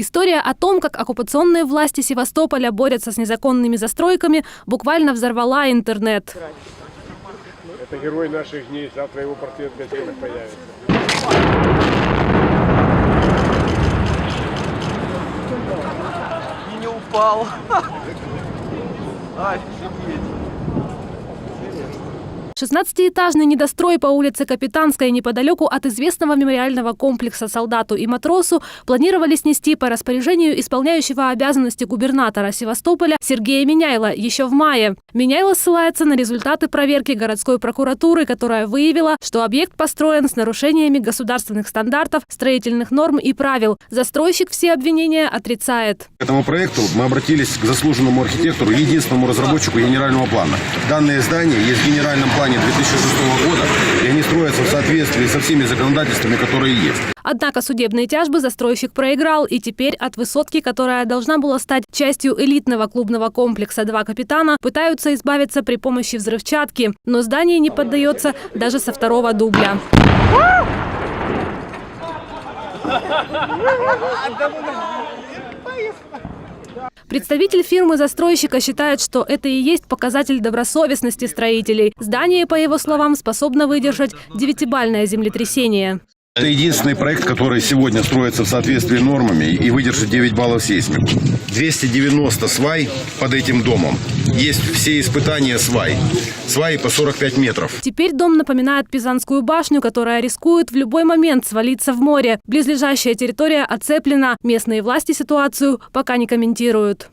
История о том, как оккупационные власти Севастополя борются с незаконными застройками, буквально взорвала интернет. Это герой наших дней. Завтра его портрет в газетах появится. и не упал. Офигеть. 16-этажный недострой по улице Капитанской неподалеку от известного мемориального комплекса солдату и матросу планировали снести по распоряжению исполняющего обязанности губернатора Севастополя Сергея Меняйла еще в мае. Меняйло ссылается на результаты проверки городской прокуратуры, которая выявила, что объект построен с нарушениями государственных стандартов, строительных норм и правил. Застройщик все обвинения отрицает. К этому проекту мы обратились к заслуженному архитектору, единственному разработчику генерального плана. Данное здание есть в генеральном плане 2006 года, и они строятся в соответствии со всеми законодательствами, которые есть. Однако судебные тяжбы застройщик проиграл, и теперь от высотки, которая должна была стать частью элитного клубного комплекса «Два капитана», пытаются избавиться при помощи взрывчатки. Но здание не поддается даже со второго дубля. Представитель фирмы-застройщика считает, что это и есть показатель добросовестности строителей. Здание, по его словам, способно выдержать девятибальное землетрясение. Это единственный проект, который сегодня строится в соответствии с нормами и выдержит 9 баллов сейсмику. 290 свай под этим домом. Есть все испытания свай. Сваи по 45 метров. Теперь дом напоминает Пизанскую башню, которая рискует в любой момент свалиться в море. Близлежащая территория оцеплена. Местные власти ситуацию пока не комментируют.